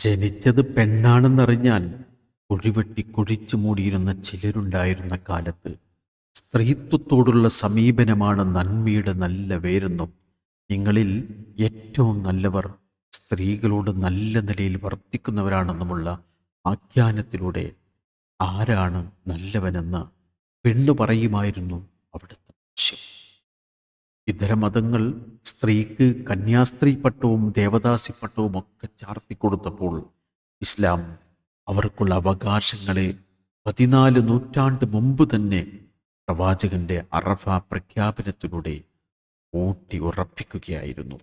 ജനിച്ചത് പെണ്ണാണെന്നറിഞ്ഞാൽ കുഴിവെട്ടി കുഴിച്ചു മൂടിയിരുന്ന ചിലരുണ്ടായിരുന്ന കാലത്ത് സ്ത്രീത്വത്തോടുള്ള സമീപനമാണ് നന്മയുടെ നല്ല വേരെന്നും നിങ്ങളിൽ ഏറ്റവും നല്ലവർ സ്ത്രീകളോട് നല്ല നിലയിൽ വർത്തിക്കുന്നവരാണെന്നുമുള്ള ആഖ്യാനത്തിലൂടെ ആരാണ് നല്ലവനെന്ന് പെണ്ണു പറയുമായിരുന്നു അവിടുത്തെ ലക്ഷ്യം ഇതര മതങ്ങൾ സ്ത്രീക്ക് കന്യാസ്ത്രീ പട്ടവും ദേവദാസി പട്ടവും ഒക്കെ ചാർത്തിക്കൊടുത്തപ്പോൾ ഇസ്ലാം അവർക്കുള്ള അവകാശങ്ങളെ പതിനാല് നൂറ്റാണ്ട് മുമ്പ് തന്നെ പ്രവാചകന്റെ അറഫ പ്രഖ്യാപനത്തിലൂടെ ഊട്ടി ഉറപ്പിക്കുകയായിരുന്നു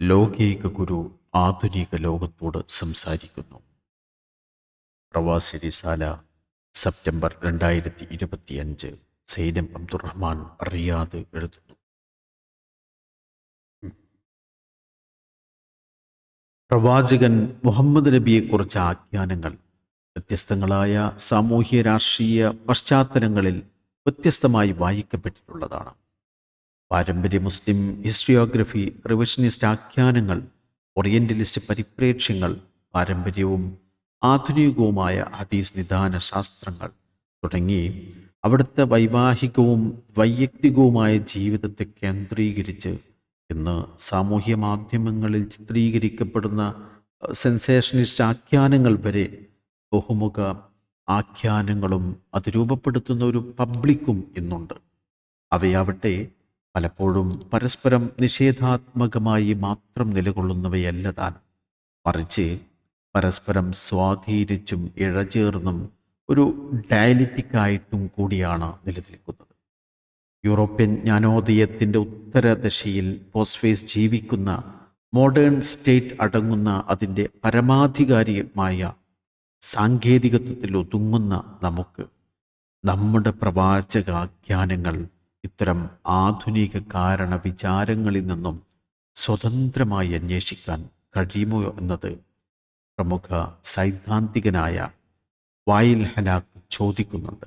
ലോകൈക ഗുരു ആധുനിക ലോകത്തോട് സംസാരിക്കുന്നു. പ്രവാസി റിസാല സെപ്റ്റംബർ രണ്ടായിരത്തി ഇരുപത്തിയഞ്ച്. സൈനം അബ്ദുറഹ്മാൻ റിയാദ് എഴുതുന്നു. പ്രവാചകൻ മുഹമ്മദ് നബിയെക്കുറിച്ച് ആഖ്യാനങ്ങൾ വ്യത്യസ്തങ്ങളായ സാമൂഹ്യ രാഷ്ട്രീയ പശ്ചാത്തലങ്ങളിൽ വ്യത്യസ്തമായി വായിക്കപ്പെട്ടിട്ടുള്ളതാണ്. പാരമ്പര്യ മുസ്ലിം ഹിസ്റ്ററിയോഗ്രഫി റിവിഷനിസ്റ്റ് ആഖ്യാനങ്ങൾ ഓറിയന്റലിസ്റ്റ് പരിപ്രേക്ഷ്യങ്ങൾ പാരമ്പര്യവും ആധുനികവുമായ ഹദീസ് നിദാന ശാസ്ത്രങ്ങൾ തുടങ്ങി അവിടുത്തെ വൈവാഹികവും വൈയക്തികവുമായ ജീവിതത്തെ കേന്ദ്രീകരിച്ച് ഇന്ന് സാമൂഹ്യ മാധ്യമങ്ങളിൽ ചിത്രീകരിക്കപ്പെടുന്ന സെൻസേഷനിസ്റ്റ് ആഖ്യാനങ്ങൾ വരെ ബഹുമുഖ ആഖ്യാനങ്ങളും അത് രൂപപ്പെടുത്തുന്ന ഒരു പബ്ലിക്കും ഇന്നുണ്ട്. അവയാവട്ടെ പലപ്പോഴും പരസ്പരം നിഷേധാത്മകമായി മാത്രം നിലകൊള്ളുന്നവയല്ല മറിച്ച് പരസ്പരം സ്വാധീനിച്ചും ഇഴചേർന്നും ഒരു ഡയലിറ്റിക്കായിട്ടും കൂടിയാണ് നിലനിൽക്കുന്നത്. യൂറോപ്യൻ ജ്ഞാനോദയത്തിന്റെ ഉത്തരദശയിൽ പോസ്ഫേസ് ജീവിക്കുന്ന മോഡേൺ സ്റ്റേറ്റ് അടങ്ങുന്ന അതിന്റെ പരമാധികാരിയമായ സാങ്കേതികത്വത്തിൽ ഒതുങ്ങുന്ന നമുക്ക് നമ്മുടെ പ്രവാചകാഖ്യാനങ്ങൾ ഇത്തരം ആധുനിക കാരണ വിചാരങ്ങളിൽ നിന്നും സ്വതന്ത്രമായി അന്വേഷിക്കാൻ കഴിയുമോ എന്നത് പ്രമുഖ സൈദ്ധാന്തികനായ വായിൽ ഹലാക്ക് ചോദിക്കുന്നുണ്ട്.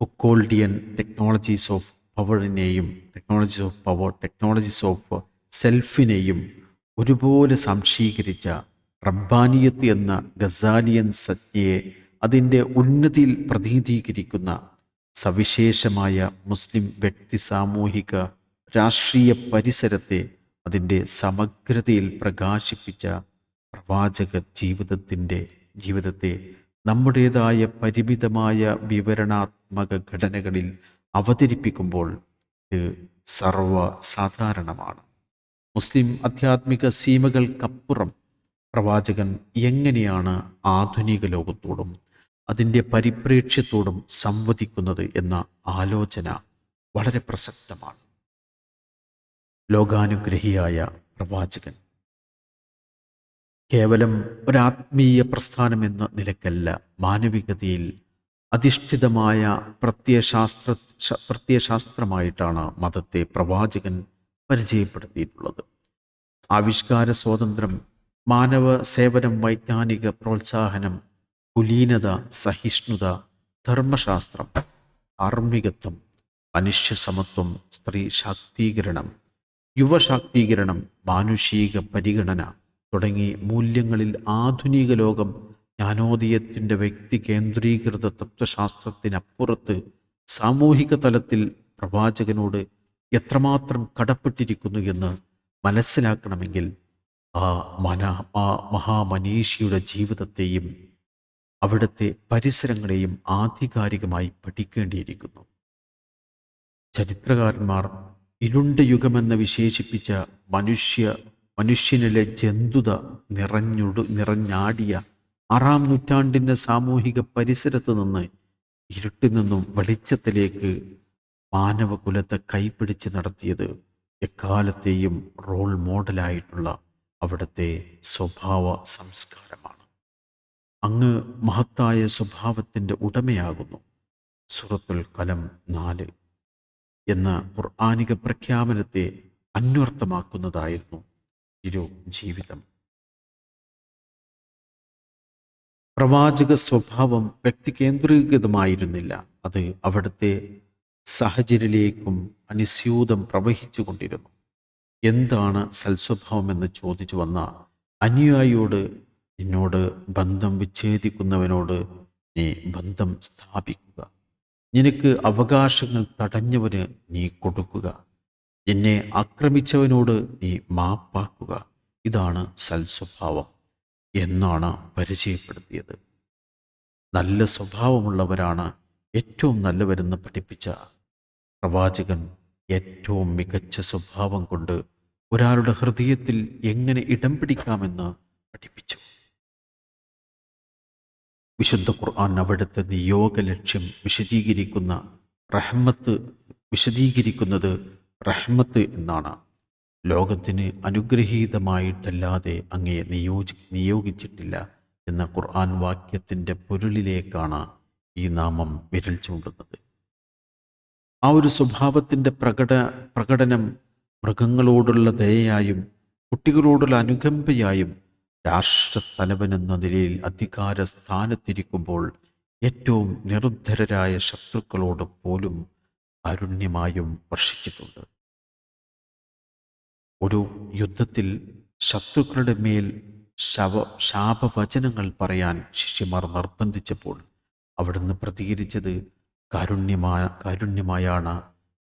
ഒക്കോൾഡിയൻ technologies of പവറിനെയും technologies of power technologies of സെൽഫിനെയും ഒരുപോലെ സംശീകരിച്ച റബ്ബാനിയത്ത് എന്ന ഗസാലിയൻ സജ്ഞയെ അതിന്റെ ഉന്നതിയിൽ പ്രതിനിധീകരിക്കുന്ന സവിശേഷമായ മുസ്ലിം വ്യക്തി സാമൂഹിക രാഷ്ട്രീയ പരിസരത്തെ അതിന്റെ സമഗ്രതയിൽ പ്രകാശിപ്പിച്ച പ്രവാചക ജീവിതത്തിന്റെ ജീവിതത്തെ നമ്മുടേതായ പരിമിതമായ വിവരണാത്മക ഘടനകളിൽ അവതരിപ്പിക്കുമ്പോൾ ഇത് സർവസാധാരണമാണ്. മുസ്ലിം ആധ്യാത്മിക സീമകൾക്കപ്പുറം പ്രവാചകൻ എങ്ങനെയാണ് ആധുനിക ലോകത്തോടും അതിന്റെ പരിപ്രേക്ഷ്യത്തോടും സംവദിക്കുന്നത് എന്ന ആലോചന വളരെ പ്രസക്തമാണ്. ലോകാനുഗ്രഹിയായ പ്രവാചകൻ കേവലം ഒരാത്മീയ പ്രസ്ഥാനം എന്ന നിലക്കല്ല. മാനവികതയിൽ അധിഷ്ഠിതമായ പ്രത്യയശാസ്ത്ര പ്രത്യയശാസ്ത്രമായിട്ടാണ് മതത്തെ പ്രവാചകൻ പരിചയപ്പെടുത്തിയിട്ടുള്ളത്. ആവിഷ്കാര സ്വാതന്ത്ര്യം മാനവ സേവനം വൈജ്ഞാനിക പ്രോത്സാഹനം കുലീനത സഹിഷ്ണുത ധർമ്മശാസ്ത്രം ധാർമ്മികത്വം മനുഷ്യ സമത്വം സ്ത്രീ ശാക്തീകരണം യുവശാക്തീകരണം മാനുഷിക പരിഗണന തുടങ്ങി മൂല്യങ്ങളിൽ ആധുനിക ലോകം ജ്ഞാനോദയത്തിന്റെ വ്യക്തി കേന്ദ്രീകൃത തത്വശാസ്ത്രത്തിനപ്പുറത്ത് സാമൂഹിക തലത്തിൽ പ്രവാചകനോട് എത്രമാത്രം കടപ്പെട്ടിരിക്കുന്നു എന്ന് മനസ്സിലാക്കണമെങ്കിൽ ആ മന ആ മഹാമനീഷിയുടെ ജീവിതത്തെയും അവിടുത്തെ പരിസരങ്ങളെയും ആധികാരികമായി പഠിക്കേണ്ടിയിരിക്കുന്നു. ചരിത്രകാരന്മാർ ഇരുണ്ട യുഗമെന്ന് വിശേഷിപ്പിച്ച മനുഷ്യ മനുഷ്യനിലെ ജന്തുത നിറഞ്ഞൊടു നിറഞ്ഞാടിയ ആറാം നൂറ്റാണ്ടിന്റെ സാമൂഹിക പരിസരത്ത് നിന്ന് ഇരുട്ടിൽ നിന്നും വെളിച്ചത്തിലേക്ക് മാനവകുലത്തെ കൈപിടിച്ച് നടത്തിയത് എക്കാലത്തെയും റോൾ മോഡലായിട്ടുള്ള അവിടുത്തെ സ്വഭാവ സംസ്കാരമാണ്. അങ്ങ് മഹത്തായ സ്വഭാവത്തിന്റെ ഉടമയാകുന്നു. സുറത്തുൽ കലം നാല് എന്ന ഖുർആാനിക പ്രഖ്യാപനത്തെ അന്വർത്ഥമാക്കുന്നതായിരുന്നു ഇരു ജീവിതം. പ്രവാചക സ്വഭാവം വ്യക്തി കേന്ദ്രീകൃതമായിരുന്നില്ല അത് അവിടുത്തെ സാഹചര്യത്തിലേക്കും അനുസ്യൂതം പ്രവഹിച്ചു കൊണ്ടിരുന്നു. എന്താണ് സൽസ്വഭാവമെന്ന് ചോദിച്ചു വന്ന അനുയായിയോട് നിന്നോട് ബന്ധം വിച്ഛേദിക്കുന്നവനോട് നീ ബന്ധം സ്ഥാപിക്കുക. നിനക്ക് അവകാശങ്ങൾ തടഞ്ഞവന് നീ കൊടുക്കുക. എന്നെ ആക്രമിച്ചവനോട് നീ മാപ്പാക്കുക. ഇതാണ് സൽസ്വഭാവം എന്നാണ് പരിചയപ്പെടുത്തിയത്. നല്ല സ്വഭാവമുള്ളവരാണ് ഏറ്റവും നല്ലവരെന്ന് പഠിപ്പിച്ച പ്രവാചകൻ ഏറ്റവും മികച്ച സ്വഭാവം കൊണ്ട് ഒരാളുടെ ഹൃദയത്തിൽ എങ്ങനെ ഇടം പിടിക്കാമെന്ന് പഠിപ്പിച്ചു. വിശുദ്ധ ഖുർആൻ അവിടുത്തെ നിയോഗ ലക്ഷ്യം വിശദീകരിക്കുന്ന റഹ്മത്ത് വിശദീകരിക്കുന്നത് റഹ്മത്ത് എന്നാണ്. ലോകത്തിന് അനുഗ്രഹീതമായിട്ടല്ലാതെ അങ്ങയെ നിയോജി നിയോഗിച്ചിട്ടില്ല എന്ന ഖുർആൻ വാക്യത്തിന്റെ പൊരുളിലേക്കാണ് ഈ നാമം വിരൽ ചൂണ്ടുന്നത്. ആ ഒരു സ്വഭാവത്തിന്റെ പ്രകട പ്രകടനം മൃഗങ്ങളോടുള്ള ദയയായും കുട്ടികളോടുള്ള അനുകമ്പയായും രാഷ്ട്രത്തലവനെന്ന നിലയിൽ അധികാര സ്ഥാനത്തിരിക്കുമ്പോൾ ഏറ്റവും നിർദ്ധരരായ ശത്രുക്കളോട് പോലും കാരുണ്യമായും വർഷിച്ചിട്ടുണ്ട്. ഒരു യുദ്ധത്തിൽ ശത്രുക്കളുടെ മേൽ ശവ ശാപവചനങ്ങൾ പറയാൻ ശിഷ്യന്മാർ നിർബന്ധിച്ചപ്പോൾ അവിടുന്ന് പ്രതികരിച്ചത് കാരുണ്യമായ കാരുണ്യമായാണ്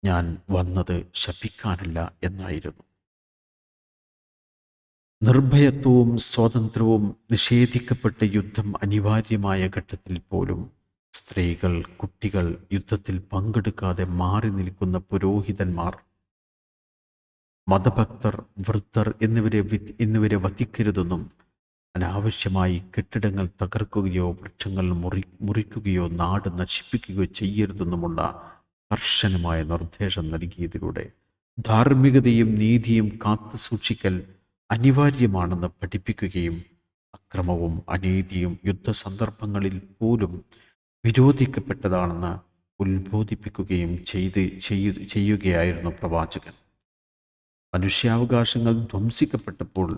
ഞാൻ വന്നത് ശപിക്കാനല്ല എന്നായിരുന്നു. നിർഭയത്വവും സ്വാതന്ത്ര്യവും നിഷേധിക്കപ്പെട്ട യുദ്ധം അനിവാര്യമായ ഘട്ടത്തിൽ പോലും സ്ത്രീകൾ കുട്ടികൾ യുദ്ധത്തിൽ പങ്കെടുക്കാതെ മാറി നിൽക്കുന്ന പുരോഹിതന്മാർ. മതഭക്തർ വൃദ്ധർ എന്നിവരെ എന്നിവരെ വധിക്കരുതെന്നും അനാവശ്യമായി കെട്ടിടങ്ങൾ തകർക്കുകയോ വൃക്ഷങ്ങൾ മുറി മുറിക്കുകയോ നാട് നശിപ്പിക്കുകയോ ചെയ്യരുതെന്നുമുള്ള കർശനമായ നിർദ്ദേശം നൽകിയതിലൂടെ ധാർമ്മികതയും നീതിയും കാത്തു സൂക്ഷിക്കൽ അനിവാര്യമാണെന്ന് പഠിപ്പിക്കുകയും അക്രമവും അനീതിയും യുദ്ധ സന്ദർഭങ്ങളിൽ പോലും വിരോധിക്കപ്പെട്ടതാണെന്ന് ഉത്ബോധിപ്പിക്കുകയും ചെയ്ത് ചെയ്യു ചെയ്യുകയായിരുന്നു പ്രവാചകൻ. മനുഷ്യാവകാശങ്ങൾ ധ്വംസിക്കപ്പെട്ടപ്പോൾ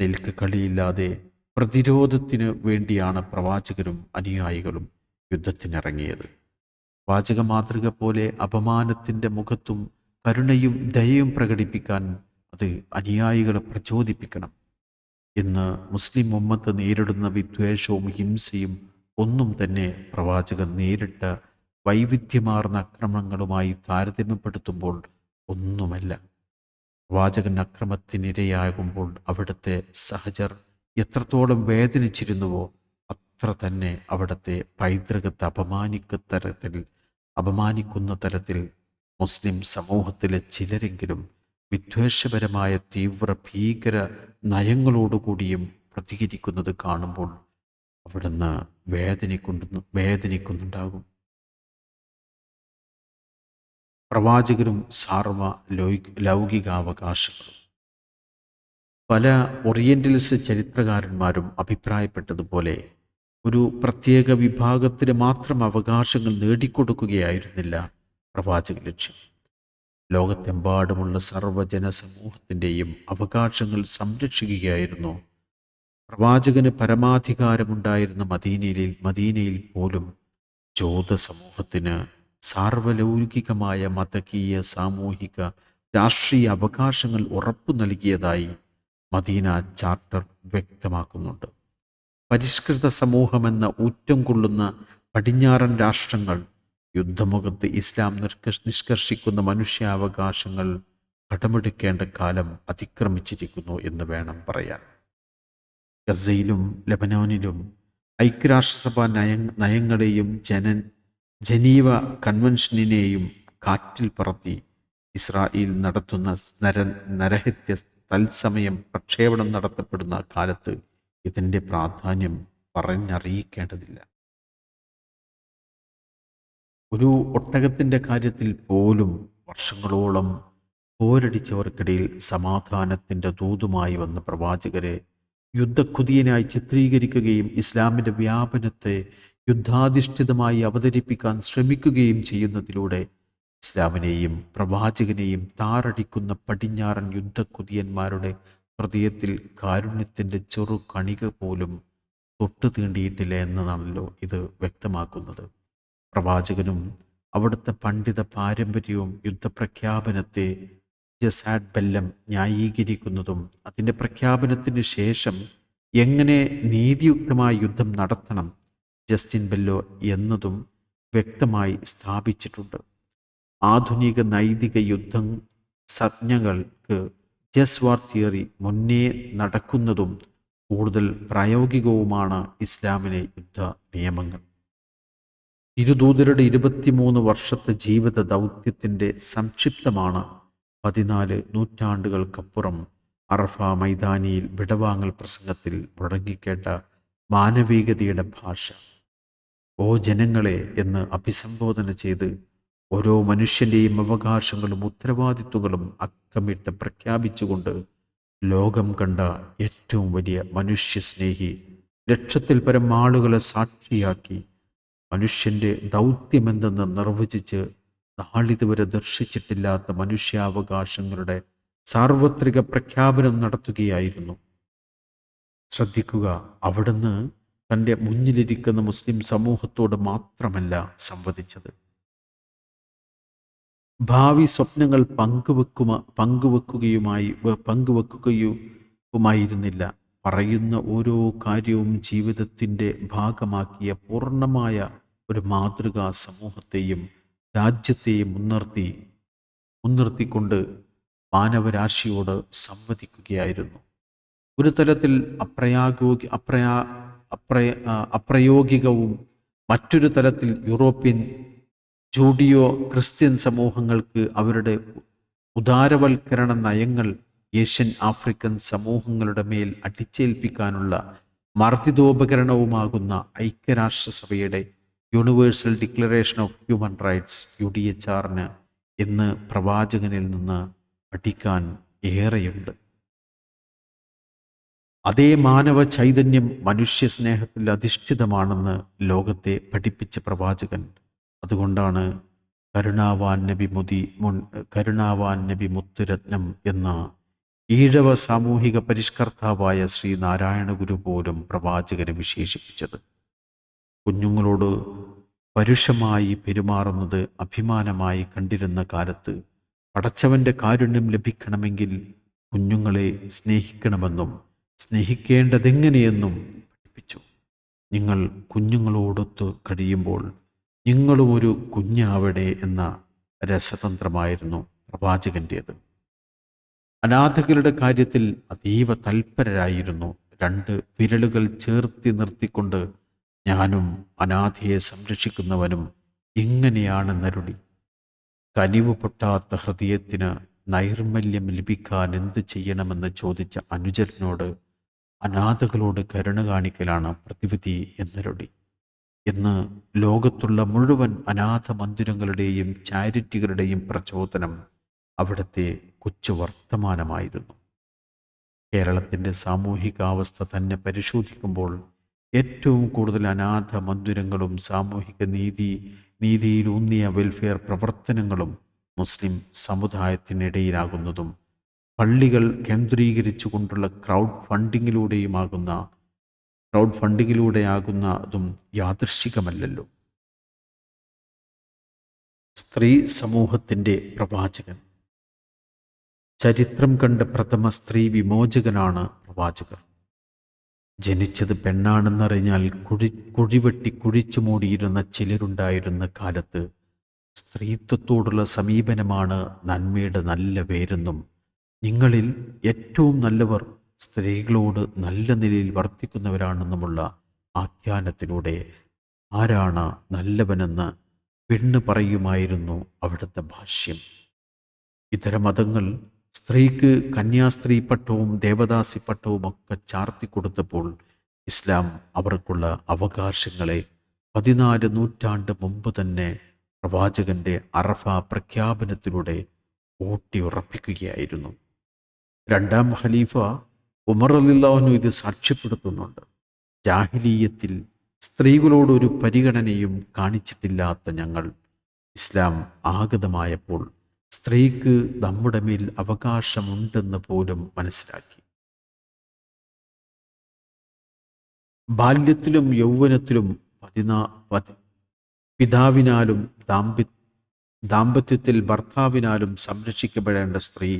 നിൽക്ക് കളിയില്ലാതെ പ്രതിരോധത്തിന് വേണ്ടിയാണ് പ്രവാചകരും അനുയായികളും യുദ്ധത്തിനിറങ്ങിയത്. വാചക മാതൃക പോലെ അപമാനത്തിന്റെ മുഖത്തും കരുണയും ദയയും പ്രകടിപ്പിക്കാൻ അത് അനുയായികളെ പ്രചോദിപ്പിക്കണം. ഇന്ന് മുസ്ലിം ഉമ്മത്ത് നേരിടുന്ന വിദ്വേഷവും ഹിംസയും ഒന്നും തന്നെ പ്രവാചകൻ നേരിട്ട വൈവിധ്യമാർന്ന അക്രമങ്ങളുമായി താരതമ്യപ്പെടുത്തുമ്പോൾ ഒന്നുമല്ല. പ്രവാചകൻ അക്രമത്തിനിരയാകുമ്പോൾ അവിടുത്തെ സഹചർ എത്രത്തോളം വേദനിച്ചിരുന്നുവോ അത്ര തന്നെ അവിടുത്തെ പൈതൃകത്തെ അപമാനിക്ക തരത്തിൽ അപമാനിക്കുന്ന തരത്തിൽ മുസ്ലിം സമൂഹത്തിലെ ചിലരെങ്കിലും വിദ്വേഷപരമായ തീവ്ര ഭീകര നയങ്ങളോടുകൂടിയും പ്രതികരിക്കുന്നത് കാണുമ്പോൾ അവിടുന്ന് വേദനിക്കുന്നു വേദനിക്കുന്നുണ്ടാകും. പ്രവാചകരും സാർവ ലൗകി ലൗകികാവകാശങ്ങളും. പല ഓറിയന്റലിസ്റ്റ് ചരിത്രകാരന്മാരും അഭിപ്രായപ്പെട്ടതുപോലെ ഒരു പ്രത്യേക വിഭാഗത്തിന് മാത്രം അവകാശങ്ങൾ നേടിക്കൊടുക്കുകയായിരുന്നില്ല പ്രവാചക ലക്ഷ്യം. ലോകത്തെമ്പാടുമുള്ള സർവജന സമൂഹത്തിന്റെയും അവകാശങ്ങൾ സംരക്ഷിക്കുകയായിരുന്നു പ്രവാചകന് പരമാധികാരമുണ്ടായിരുന്ന മദീനയിൽ മദീനയിൽ പോലും ജ്യോത സമൂഹത്തിന് സാർവലൗകികമായ മതകീയ സാമൂഹിക രാഷ്ട്രീയ അവകാശങ്ങൾ ഉറപ്പു നൽകിയതായി മദീന ചാർട്ടർ വ്യക്തമാക്കുന്നുണ്ട്. പരിഷ്കൃത സമൂഹമെന്ന ഊറ്റം കൊള്ളുന്ന പടിഞ്ഞാറൻ രാഷ്ട്രങ്ങൾ യുദ്ധമുഖത്ത് ഇസ്ലാം നിഷ്കർഷ നിഷ്കർഷിക്കുന്ന മനുഷ്യാവകാശങ്ങൾ കടമെടുക്കേണ്ട കാലം അതിക്രമിച്ചിരിക്കുന്നു എന്ന് വേണം പറയാൻ. ഗസയിലും ലബനോനിലും ഐക്യരാഷ്ട്രസഭ നയ നയങ്ങളെയും ജനൻ ജനീവ കൺവെൻഷനിനെയും കാറ്റിൽ പറത്തി ഇസ്രായേൽ നടത്തുന്ന നര നരഹത്യ തത്സമയം പ്രക്ഷേപണം നടത്തപ്പെടുന്ന കാലത്ത് ഇതിന്റെ പ്രാധാന്യം പറഞ്ഞറിയിക്കേണ്ടതില്ല. ഒരു ഒട്ടകത്തിന്റെ കാര്യത്തിൽ പോലും വർഷങ്ങളോളം പോരടിച്ചവർക്കിടയിൽ സമാധാനത്തിന്റെ ദൂതുമായി വന്ന പ്രവാചകരെ യുദ്ധക്കുതിയനായി ചിത്രീകരിക്കുകയും ഇസ്ലാമിന്റെ വ്യാപനത്തെ യുദ്ധാധിഷ്ഠിതമായി അവതരിപ്പിക്കാൻ ശ്രമിക്കുകയും ചെയ്യുന്നതിലൂടെ ഇസ്ലാമിനെയും പ്രവാചകനെയും താറടിക്കുന്ന പടിഞ്ഞാറൻ യുദ്ധക്കുതിയന്മാരുടെ ഹൃദയത്തിൽ കാരുണ്യത്തിന്റെ ചെറു കണിക പോലും തൊട്ടു തീണ്ടിയിട്ടില്ല എന്നതാണല്ലോ ഇത് വ്യക്തമാക്കുന്നത്. പ്രവാചകനും അവിടുത്തെ പണ്ഡിത പാരമ്പര്യവും യുദ്ധപ്രഖ്യാപനത്തെ ജസാഡ് ബെല്ലം ന്യായീകരിക്കുന്നതും അതിന്റെ പ്രഖ്യാപനത്തിന് ശേഷം എങ്ങനെ നീതിയുക്തമായ യുദ്ധം നടത്തണം ജസ്റ്റിൻ ബെല്ലോ എന്നതും വ്യക്തമായി സ്ഥാപിച്ചിട്ടുണ്ട്. ആധുനിക നൈതിക യുദ്ധം സംജ്ഞകൾക്ക് ജസ് വാർ തിയറി മുന്നേ നടക്കുന്നതും കൂടുതൽ പ്രായോഗികവുമാണ് ഇസ്ലാമിലെ യുദ്ധ നിയമങ്ങൾ. ഇരുദൂതരുടെ ഇരുപത്തിമൂന്ന് വർഷത്തെ ജീവിത ദൗത്യത്തിന്റെ സംക്ഷിപ്തമാണ് പതിനാല് നൂറ്റാണ്ടുകൾക്കപ്പുറം അറഫ മൈതാനിയിൽ വിടവാങ്ങൽ പ്രസംഗത്തിൽ മുഴങ്ങിക്കേട്ട മാനവികതയുടെ ഭാഷ. ഓ ജനങ്ങളെ എന്ന് അഭിസംബോധന ചെയ്ത് ഓരോ മനുഷ്യന്റെയും അവകാശങ്ങളും ഉത്തരവാദിത്വങ്ങളും അക്കമിട്ട് പ്രഖ്യാപിച്ചുകൊണ്ട് ലോകം കണ്ട ഏറ്റവും വലിയ മനുഷ്യസ്നേഹി ലക്ഷത്തിൽ പരം ആളുകളെ സാക്ഷിയാക്കി മനുഷ്യന്റെ ദൗത്യമെന്തെന്ന് നിർവചിച്ച് നാളിതുവരെ ദർശിച്ചിട്ടില്ലാത്ത മനുഷ്യാവകാശങ്ങളുടെ സാർവത്രിക പ്രഖ്യാപനം നടത്തുകയായിരുന്നു. ശ്രദ്ധിക്കുക അവിടുന്ന് തന്റെ മുന്നിലിരിക്കുന്ന മുസ്ലിം സമൂഹത്തോട് മാത്രമല്ല സംവദിച്ചത്. ഭാവി സ്വപ്നങ്ങൾ പങ്കുവെക്കുമ പങ്കുവെക്കുകയുമായി പങ്കുവെക്കുകയുമായിരുന്നില്ല. പറയുന്ന ഓരോ കാര്യവും ജീവിതത്തിന്റെ ഭാഗമാക്കിയ പൂർണമായ ഒരു മാതൃകാ സമൂഹത്തെയും രാജ്യത്തെയും മുൻനിർത്തി മുൻനിർത്തിക്കൊണ്ട് മാനവരാശിയോട് സംവദിക്കുകയായിരുന്നു. ഒരു തലത്തിൽ അപ്രയാഗോഗി അപ്രയാ അപ്രയ അപ്രയോഗികവും മറ്റൊരു തലത്തിൽ യൂറോപ്യൻ ജൂഡിയോ ക്രിസ്ത്യൻ സമൂഹങ്ങൾക്ക് അവരുടെ ഉദാരവൽക്കരണ നയങ്ങൾ ഏഷ്യൻ ആഫ്രിക്കൻ സമൂഹങ്ങളുടെ മേൽ അടിച്ചേൽപ്പിക്കാനുള്ള മർദ്ദിതോപകരണവുമാകുന്ന ഐക്യരാഷ്ട്രസഭയുടെ universal declaration of human rights U D H ആറിന് ഇന്ന് പ്രവാചകനിൽ നിന്ന് പഠിക്കാൻ ഏറെയുണ്ട്. അതേ മാനവ ചൈതന്യം മനുഷ്യ സ്നേഹത്തിൽ അധിഷ്ഠിതമാണെന്ന് ലോകത്തെ പഠിപ്പിച്ച പ്രവാചകൻ. അതുകൊണ്ടാണ് കരുണാവാൻ നബി മുതി മുൻ കരുണാവാൻ നബി മുത്തുരത്നം എന്ന ഈഴവ സാമൂഹിക പരിഷ്കർത്താവായ ശ്രീ നാരായണ ഗുരു പോലും പ്രവാചകനെ വിശേഷിപ്പിച്ചത്. കുഞ്ഞുങ്ങളോട് പരുഷമായി പെരുമാറുന്നത് അഭിമാനമായി കണ്ടിരുന്ന കാലത്ത് പടച്ചവന്റെ കാരുണ്യം ലഭിക്കണമെങ്കിൽ കുഞ്ഞുങ്ങളെ സ്നേഹിക്കണമെന്നും സ്നേഹിക്കേണ്ടതെങ്ങനെയെന്നും പഠിപ്പിച്ചു. നിങ്ങൾ കുഞ്ഞുങ്ങളോടൊത്ത് കഴിയുമ്പോൾ നിങ്ങളും ഒരു കുഞ്ഞാവടെ എന്ന രസതന്ത്രമായിരുന്നു പ്രവാചകന്റേത് അനാഥകളുടെ കാര്യത്തിൽ അതീവ തൽപരരായിരുന്നു. രണ്ട് വിരലുകൾ ചേർത്തി നിർത്തിക്കൊണ്ട് ഞാനും അനാഥയെ സംരക്ഷിക്കുന്നവനും ഇങ്ങനെയാണെന്നരുളി കനിവ് പൊട്ടാത്ത ഹൃദയത്തിന് നൈർമല്യം ലഭിക്കാൻ എന്തു ചെയ്യണമെന്ന് ചോദിച്ച അനുജരനോട് അനാഥകളോട് കരുണ കാണിക്കലാണ് പ്രതിവിധി എന്നരുളി ഇന്ന് ലോകത്തുള്ള മുഴുവൻ അനാഥ മന്ദിരങ്ങളുടെയും ചാരിറ്റികളുടെയും പ്രചോദനം അവിടുത്തെ കൊച്ചു വർത്തമാനമായിരുന്നു കേരളത്തിന്റെ സാമൂഹികാവസ്ഥ തന്നെ പരിശോധിക്കുമ്പോൾ ഏറ്റവും കൂടുതൽ അനാഥ മന്ദിരങ്ങളും സാമൂഹിക നീതി നീതിയിലൂന്നിയ വെൽഫെയർ പ്രവർത്തനങ്ങളും മുസ്ലിം സമുദായത്തിനിടയിലാകുന്നതും പള്ളികൾ കേന്ദ്രീകരിച്ചുകൊണ്ടുള്ള ക്രൗഡ് ഫണ്ടിങ്ങിലൂടെയുമാകുന്ന ക്രൗഡ് ഫണ്ടിങ്ങിലൂടെയാകുന്നതും യാദൃശികമല്ലല്ലോ സ്ത്രീ സമൂഹത്തിന്റെ പ്രവാചകൻ. ചരിത്രം കണ്ട പ്രഥമ സ്ത്രീ വിമോചകനാണ് പ്രവാചകർ ജനിച്ചത് പെണ്ണാണെന്നറിഞ്ഞാൽ കുഴി കുഴിവെട്ടി കുഴിച്ചു മൂടിയിരുന്ന ചിലരുണ്ടായിരുന്ന കാലത്ത് സ്ത്രീത്വത്തോടുള്ള സമീപനമാണ് നന്മയുടെ നല്ല പേരെന്നും നിങ്ങളിൽ ഏറ്റവും നല്ലവർ സ്ത്രീകളോട് നല്ല നിലയിൽ വർത്തിക്കുന്നവരാണെന്നുമുള്ള ആഖ്യാനത്തിലൂടെ ആരാണ് നല്ലവനെന്ന് പെണ്ണ് പറയുമായിരുന്നു അവിടുത്തെ ഭാഷ്യം. ഇതര മതങ്ങൾ സ്ത്രീക്ക് കന്യാസ്ത്രീ പട്ടവും ദേവദാസി പട്ടവും ഒക്കെ ചാർത്തി കൊടുത്തപ്പോൾ ഇസ്ലാം അവർക്കുള്ള അവകാശങ്ങളെ പതിനാല് നൂറ്റാണ്ട് മുമ്പ് തന്നെ പ്രവാചകന്റെ അറഫ പ്രഖ്യാപനത്തിലൂടെ ഊട്ടിയുറപ്പിക്കുകയായിരുന്നു. രണ്ടാം ഖലീഫ ഉമർ അലില്ലാഹുനു ഇത് സാക്ഷ്യപ്പെടുത്തുന്നുണ്ട്. ജാഹിലീയത്തിൽ സ്ത്രീകളോടൊരു പരിഗണനയും കാണിച്ചിട്ടില്ലാത്ത ഞങ്ങൾ ഇസ്ലാം ആഗതമായപ്പോൾ സ്ത്രീക്ക് നമ്മുടെ മേൽ അവകാശമുണ്ടെന്ന് പോലും മനസ്സിലാക്കി. ബാല്യത്തിലും യൗവനത്തിലും പതിനാ പതി പിതാവിനാലും ദാമ്പി ദാമ്പത്യത്തിൽ ഭർത്താവിനാലും സംരക്ഷിക്കപ്പെടേണ്ട സ്ത്രീ.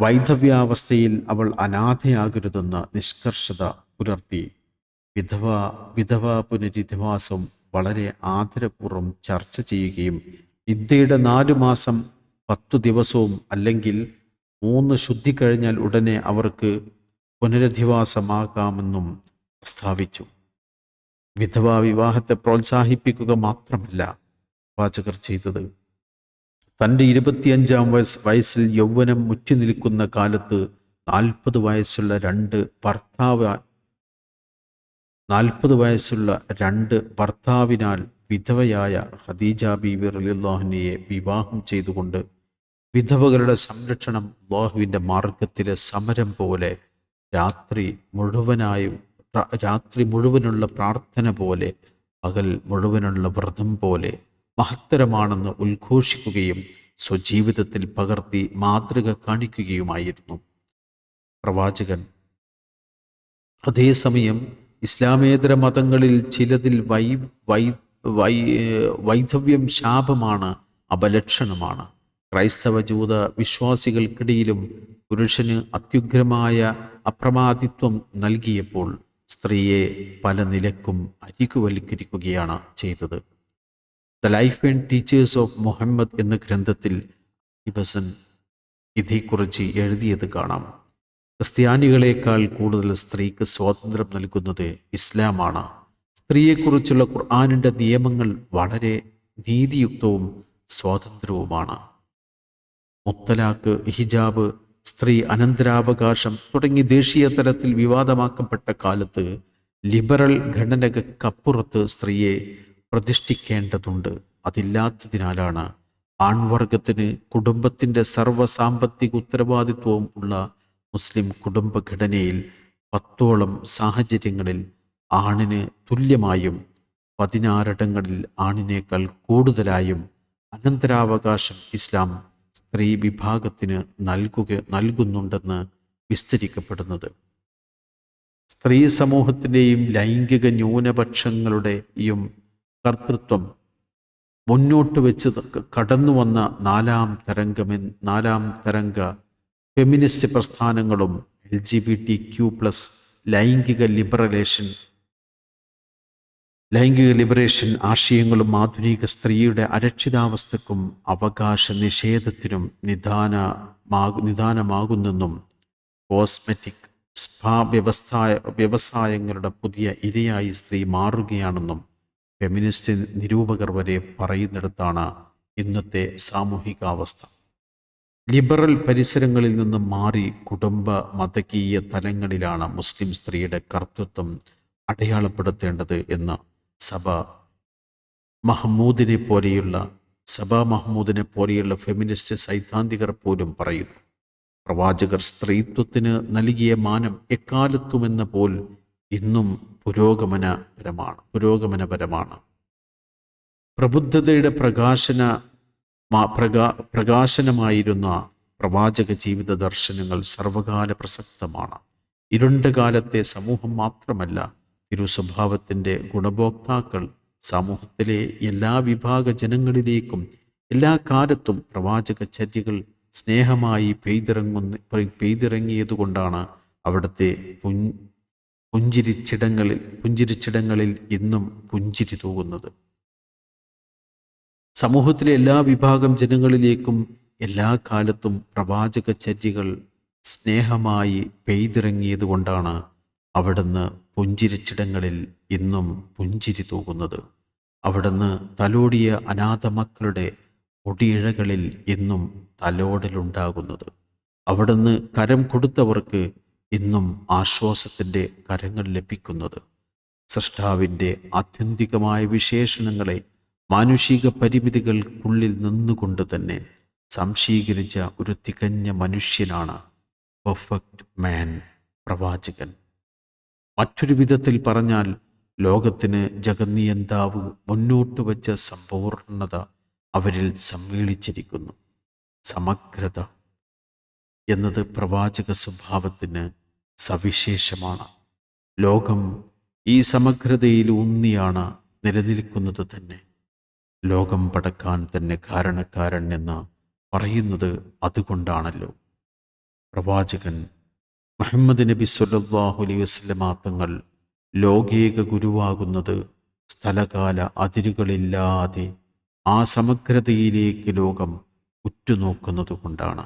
വൈധവ്യാവസ്ഥയിൽ അവൾ അനാഥയാകരുതെന്ന നിഷ്കർഷത പുലർത്തി. വിധവ വിധവ പുനരധിവാസം വളരെ ആദരപൂർവം ചർച്ച ചെയ്യുകയും വിദ്യയുടെ നാലു മാസം പത്തു ദിവസവും അല്ലെങ്കിൽ മൂന്ന് ശുദ്ധി കഴിഞ്ഞാൽ ഉടനെ അവർക്ക് പുനരധിവാസമാകാമെന്നും പ്രസ്താവിച്ചു. വിധവാ വിവാഹത്തെ പ്രോത്സാഹിപ്പിക്കുക മാത്രമല്ല വാചകർ ചെയ്തത്. തന്റെ ഇരുപത്തിയഞ്ചാം വയസ്സ് വയസ്സിൽ യൗവനം മുറ്റി നിൽക്കുന്ന കാലത്ത് നാൽപ്പത് വയസ്സുള്ള രണ്ട് ഭർത്താവ് നാൽപ്പത് വയസ്സുള്ള രണ്ട് ഭർത്താവിനാൽ വിധവയായ ഖദീജ ബീവി റലിള്ളാഹുവിനെ വിവാഹം ചെയ്തുകൊണ്ട് വിധവകളുടെ സംരക്ഷണം അള്ളാഹുവിന്റെ മാർഗത്തിലെ സമരം പോലെ രാത്രി മുഴുവനായും രാത്രി മുഴുവനുള്ള പ്രാർത്ഥന പോലെ പകൽ മുഴുവനുള്ള വ്രതം പോലെ മഹത്തരമാണെന്ന് ഉദ്ഘോഷിക്കുകയും സ്വജീവിതത്തിൽ പകർത്തി മാതൃക കാണിക്കുകയുമായിരുന്നു. പ്രവാചകൻ അതേസമയം ഇസ്ലാമേതര മതങ്ങളിൽ ചിലതിൽ വൈ വൈ വൈ വൈധവ്യം ശാപമാണ് അപലക്ഷണമാണ്. ക്രൈസ്തവ ജൂത വിശ്വാസികൾക്കിടയിലും പുരുഷന് അത്യുഗ്രമായ അപ്രമാദിത്വം നൽകിയപ്പോൾ സ്ത്രീയെ പല നിലക്കും അരികുവൽക്കരിക്കുകയാണ് ചെയ്തത്. The life and teachers of Muhammad എന്ന ഗ്രന്ഥത്തിൽ ഇബസൻ ഇതേക്കുറിച്ച് എഴുതിയത് കാണാം. ക്രിസ്ത്യാനികളെക്കാൾ കൂടുതൽ സ്ത്രീക്ക് സ്വാതന്ത്ര്യം നൽകുന്നത് ഇസ്ലാമാണ്. സ്ത്രീയെക്കുറിച്ചുള്ള ഖുർആാനിന്റെ നിയമങ്ങൾ വളരെ നീതിയുക്തവും സ്വാതന്ത്ര്യവുമാണ്. മുത്തലാഖ് ഹിജാബ് സ്ത്രീ അനന്തരാവകാശം തുടങ്ങി ദേശീയ തലത്തിൽ വിവാദമാക്കപ്പെട്ട കാലത്ത് ലിബറൽ ഘടനകൾക്കപ്പുറത്ത് സ്ത്രീയെ പ്രതിഷ്ഠിക്കേണ്ടതുണ്ട്. അതില്ലാത്തതിനാലാണ് ആൺവർഗത്തിന് കുടുംബത്തിന്റെ സർവ സാമ്പത്തിക ഉത്തരവാദിത്വവും ഉള്ള മുസ്ലിം കുടുംബഘടനയിൽ പത്തോളം സാഹചര്യങ്ങളിൽ ആണിന് തുല്യമായും പതിനാറിടങ്ങളിൽ ആണിനേക്കാൾ കൂടുതലായും അനന്തരാവകാശം ഇസ്ലാം സ്ത്രീ വിഭാഗത്തിന് നൽകുക നൽകുന്നുണ്ടെന്ന് വിസ്തരിക്കപ്പെടുന്നത്. സ്ത്രീ സമൂഹത്തിന്റെയും ലൈംഗിക ന്യൂനപക്ഷങ്ങളുടെയും കർത്തൃത്വം മുന്നോട്ട് വെച്ച് കടന്നു വന്ന നാലാം തരംഗമെ നാലാം തരംഗ ഫെമിനിസ്റ്റ് പ്രസ്ഥാനങ്ങളും L G B T Q plus ലൈംഗിക ലിബറലേഷൻ ലൈംഗിക ലിബറേഷൻ ആശയങ്ങളും ആധുനിക സ്ത്രീയുടെ അരക്ഷിതാവസ്ഥക്കും അവകാശ നിഷേധത്തിനും നിദാന നിദാനമാകുന്നെന്നും കോസ്മെറ്റിക് സ്പാ വ്യവസായ വ്യവസായങ്ങളുടെ പുതിയ ഇരയായി സ്ത്രീ മാറുകയാണെന്നും ഫെമിനിസ്റ്റ് നിരൂപകർ വരെ പറയുന്നിടത്താണ് ഇന്നത്തെ സാമൂഹികാവസ്ഥ. ലിബറൽ പരിസരങ്ങളിൽ നിന്ന് മാറി കുടുംബ മതകീയ തലങ്ങളിലാണ് മുസ്ലിം സ്ത്രീയുടെ കർത്തൃത്വം അടയാളപ്പെടുത്തേണ്ടത് എന്ന് സഭ മഹമ്മൂദിനെ പോലെയുള്ള സഭ മഹമ്മൂദിനെ പോലെയുള്ള ഫെമിനിസ്റ്റ് സൈദ്ധാന്തികർ പോലും പറയുന്നു. പ്രവാചകർ സ്ത്രീത്വത്തിന് നൽകിയ മാനം എക്കാലത്തുമെന്ന പോൽ ഇന്നും പുരോഗമനപരമാണ് പുരോഗമനപരമാണ്. പ്രബുദ്ധതയുടെ പ്രകാശന പ്രകാ പ്രകാശനമായിരുന്ന പ്രവാചക ജീവിത ദർശനങ്ങൾ സർവകാല പ്രസക്തമാണ്. ഇരുണ്ട കാലത്തെ സമൂഹം മാത്രമല്ല തിരുസ്വഭാവത്തിന്റെ ഗുണഭോക്താക്കൾ സമൂഹത്തിലെ എല്ലാ വിഭാഗ ജനങ്ങളിലേക്കും എല്ലാ കാലത്തും പ്രവാചക ചര്യകൾ സ്നേഹമായി പെയ്തിറങ്ങുന്ന പെയ്- പെയ്തിറങ്ങിയതുകൊണ്ടാണ് അവിടുത്തെ പുൻ പുഞ്ചിരിച്ചിടങ്ങളിൽ പുഞ്ചിരിച്ചിടങ്ങളിൽ ഇന്നും പുഞ്ചിരി തൂകുന്നത്. സമൂഹത്തിലെ എല്ലാ വിഭാഗം ജനങ്ങളിലേക്കും എല്ലാ കാലത്തും പ്രവാചക ചര്യകൾ സ്നേഹമായി പെയ്തിറങ്ങിയതുകൊണ്ടാണ് അവിടുന്ന് പുഞ്ചിരിച്ചിടങ്ങളിൽ ഇന്നും പുഞ്ചിരി തൂകുന്നത്. അവിടുന്ന് തലോടിയ അനാഥ മക്കളുടെ മുടിയിഴകളിൽ ഇന്നും തലോടലുണ്ടാകുന്നത്. അവിടുന്ന് കരം കൊടുത്തവർക്ക് ഇന്നും ആശ്വാസത്തിന്റെ കരങ്ങൾ ലഭിക്കുന്നത്. സൃഷ്ടാവിന്റെ ആത്യന്തികമായ വിശേഷണങ്ങളെ മാനുഷിക പരിമിതികൾക്കുള്ളിൽ നിന്നുകൊണ്ട് തന്നെ സംശീകരിച്ച ഒരു തികഞ്ഞ മനുഷ്യനാണ് പെർഫെക്റ്റ് മാൻ പ്രവാചകൻ. മറ്റൊരു വിധത്തിൽ പറഞ്ഞാൽ ലോകത്തിന് ജഗന്നിയന്താവ് മുന്നോട്ട് വച്ച സമ്പൂർണത അവരിൽ സമ്മേളിച്ചിരിക്കുന്നു സമഗ്രത എന്നത് പ്രവാചക സ്വഭാവത്തിന് സവിശേഷമാണ്. ലോകം ഈ സമഗ്രതയിൽ ഊന്നിയാണ് നിലനിൽക്കുന്നത് തന്നെ. ലോകം പടക്കാൻ തന്നെ കാരണക്കാരൻ എന്ന് പറയുന്നത് അതുകൊണ്ടാണല്ലോ. പ്രവാചകൻ മുഹമ്മദ് നബി സുല്ലാഹുലി അലൈഹി വസല്ലമ തങ്ങൾ ലോകേക ഗുരുവാകുന്നത് സ്ഥലകാല അതിരുകളില്ലാതെ ആ സമഗ്രതയിലേക്ക് ലോകം ഉറ്റുനോക്കുന്നത് കൊണ്ടാണ്